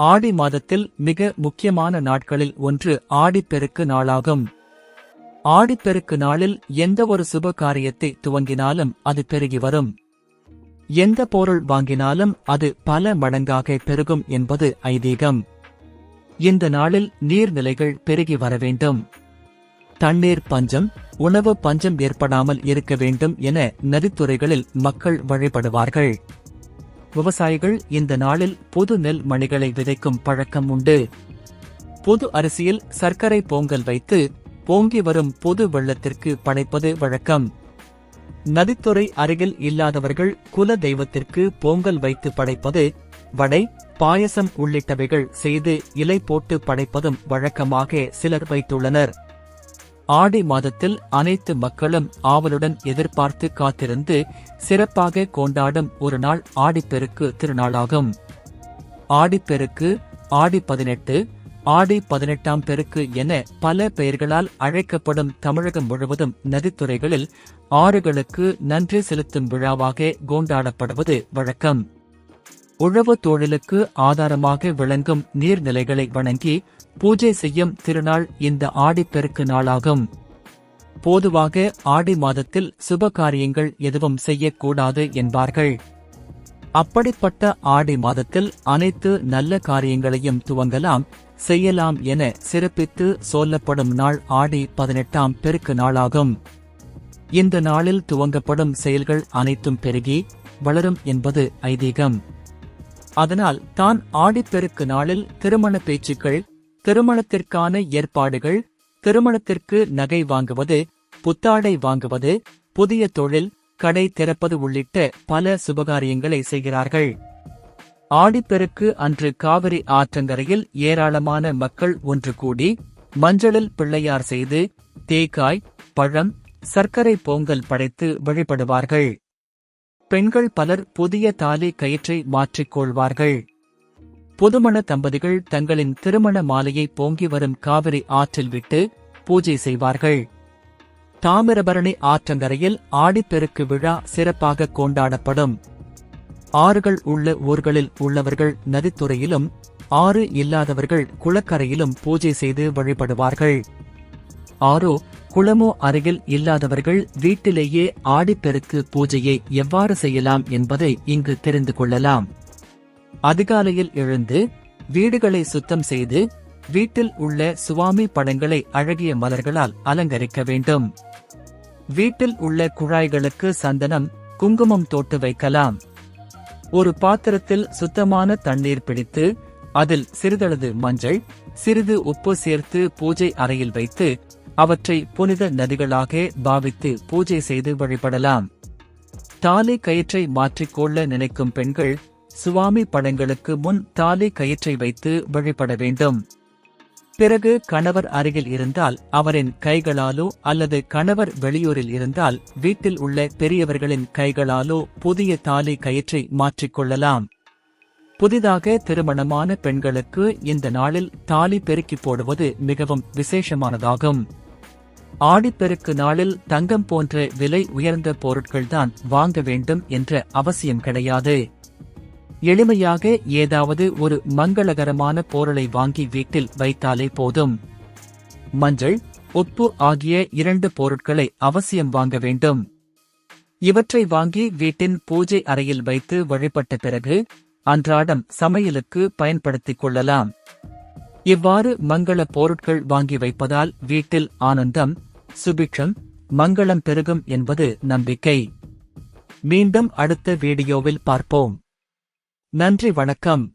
ஆடி மாதத்தில் மிக முக்கியமான நாட்களில் ஒன்று ஆடிப்பெருக்கு நாளாகும். ஆடிப்பெருக்கு நாளில் எந்த ஒரு சுப காரியத்தை துவங்கினாலும் அது பெருகி வரும். எந்த பொருள் வாங்கினாலும் அது பல மடங்காக பெருகும் என்பது ஐதீகம். இந்த நாளில் நீர்நிலைகள் பெருகி வர வேண்டும். தண்ணீர் பஞ்சம் உணவு பஞ்சம் ஏற்படாமல் இருக்க வேண்டும் என நதித்துறைகளில் மக்கள் வழிபடுவார்கள். விவசாயிகள் இந்த நாளில் புது நெல் மணிகளை விதைக்கும் பழக்கம் உண்டு. புது அரிசியில் சர்க்கரை பொங்கல் வைத்து பொங்கி வரும் பொது வெள்ளத்திற்கு படைப்பது வழக்கம். நதித்துறை அருகில் இல்லாதவர்கள் குல தெய்வத்திற்கு பொங்கல் வைத்து படைப்பது வடை பாயசம் உள்ளிட்டவைகள் செய்து இலை போட்டு படைப்பதும் வழக்கமாக சிலர் வைத்துள்ளனர். ஆடி மாதத்தில் அனைத்து மக்களும் ஆவலுடன் எதிர்பார்த்து காத்திருந்து சிறப்பாக கொண்டாடும் ஒரு நாள் ஆடிப்பெருக்கு திருநாளாகும். ஆடிப்பெருக்கு ஆடி பதினெட்டு ஆடி பதினெட்டாம் பெருக்கு என பல பெயர்களால் அழைக்கப்படும் தமிழகம் முழுவதும் நதித்துறைகளில் ஆறுகளுக்கு நன்றி செலுத்தும் விழாவாக கொண்டாடப்படுவது வழக்கம். உழவு தொழிலுக்கு ஆதாரமாக விளங்கும் நீர்நிலைகளை வணங்கி பூஜை செய்யும் திருநாள் இந்த ஆடிப்பெருக்கு நாளாகும். பொதுவாக ஆடி மாதத்தில் சுப காரியங்கள் எதுவும் செய்யக்கூடாது என்பார்கள். அப்படிப்பட்ட ஆடி மாதத்தில் அனைத்து நல்ல காரியங்களையும் துவங்கலாம் செய்யலாம் என சிறப்பித்து சொல்லப்படும் நாள் ஆடி பதினெட்டாம் பெருக்கு நாளாகும். இந்த நாளில் துவங்கப்படும் செயல்கள் அனைத்தும் பெருகி வளரும் என்பது ஐதீகம். அதனால் தான் ஆடிப்பெருக்கு நாளில் திருமண பேச்சுக்கள் திருமணத்திற்கான ஏற்பாடுகள் திருமணத்திற்கு நகை வாங்குவது புத்தாடை வாங்குவது புதிய தொழில் கடை திறப்பது உள்ளிட்ட பல சுபகாரியங்களை செய்கிறார்கள். ஆடிப்பெருக்கு அன்று காவிரி ஆற்றங்கரையில் ஏராளமான மக்கள் ஒன்று கூடி மஞ்சளில் பிள்ளையார் செய்து தேக்காய் பழம் சர்க்கரை பொங்கல் படைத்து வழிபடுவார்கள். பெண்கள் பலர் புதிய தாலி கயிற்றை மாற்றிக்கொள்வார்கள் புதுமண தம்பதிகள் தங்களின் திருமண மாலையை பொங்கி வரும் காவிரி ஆற்றில் விட்டு பூஜை செய்வார்கள். தாமிரபரணி ஆற்றங்கரையில் ஆடிப்பெருக்கு விழா சிறப்பாக கொண்டாடப்படும். ஆறுகள் உள்ள ஊர்களில் உள்ளவர்கள் நதித்துறையிலும் ஆறு இல்லாதவர்கள் குளக்கரையிலும் பூஜை செய்து வழிபடுவார்கள். ஆறோ குளமோ அருகில் இல்லாதவர்கள் வீட்டிலேயே ஆடிப்பெருக்கு பூஜையை எவ்வாறு செய்யலாம் என்பதை இங்கு தெரிந்து கொள்ளலாம். அதிகாலையில் எழுந்து வீடுகளை சுத்தம் செய்து வீட்டில் உள்ள சுவாமி படங்களை அழகிய மலர்களால் அலங்கரிக்க வேண்டும். வீட்டில் உள்ள குழாய்களுக்கு சந்தனம் குங்குமம் தோட்டு வைக்கலாம். ஒரு பாத்திரத்தில் சுத்தமான தண்ணீர் பிடித்து அதில் சிறிதளவு மஞ்சள் சிறிது உப்பு சேர்த்து பூஜை அறையில் வைத்து அவற்றை புனித நதிகளாக பாவித்து பூஜை செய்து வழிபடலாம். தாலி கயிற்றை மாற்றிக்கொள்ள நினைக்கும் பெண்கள் சுவாமி படங்களுக்கு முன் தாலி கயிற்றை வைத்து வழிபட வேண்டும். பிறகு கணவர் அருகில் இருந்தால் அவரின் கைகளாலோ அல்லது கணவர் வெளியூரில் இருந்தால் வீட்டில் உள்ள பெரியவர்களின் கைகளாலோ புதிய தாலி கயிற்றை மாற்றிக்கொள்ளலாம் புதிதாக திருமணமான பெண்களுக்கு இந்த நாளில் தாலி பெருக்கி போடுவது மிகவும் விசேஷமானதாகும். ஆடிப்பெருக்கு நாளில் தங்கம் போன்ற விலை உயர்ந்த பொருட்கள்தான் வாங்க வேண்டும் என்ற அவசியம் கிடையாது. எளிமையாக ஏதாவது ஒரு மங்களகரமான பொருளை வாங்கி வீட்டில் வைத்தாலே போதும். மஞ்சள் உப்பு ஆகிய இரண்டு பொருட்களை அவசியம் வாங்க வேண்டும். இவற்றை வாங்கி வீட்டின் பூஜை அறையில் வைத்து வழிபட்ட பிறகு அன்றாடம் சமையலுக்கு பயன்படுத்திக் கொள்ளலாம். இவ்வாறு மங்கள பொருட்கள் வாங்கி வைப்பதால் வீட்டில் ஆனந்தம் சுபிக்ஷம் மங்களம் பெருகும் என்பது நம்பிக்கை. மீண்டும் அடுத்த வீடியோவில் பார்ப்போம். நன்றி வணக்கம்.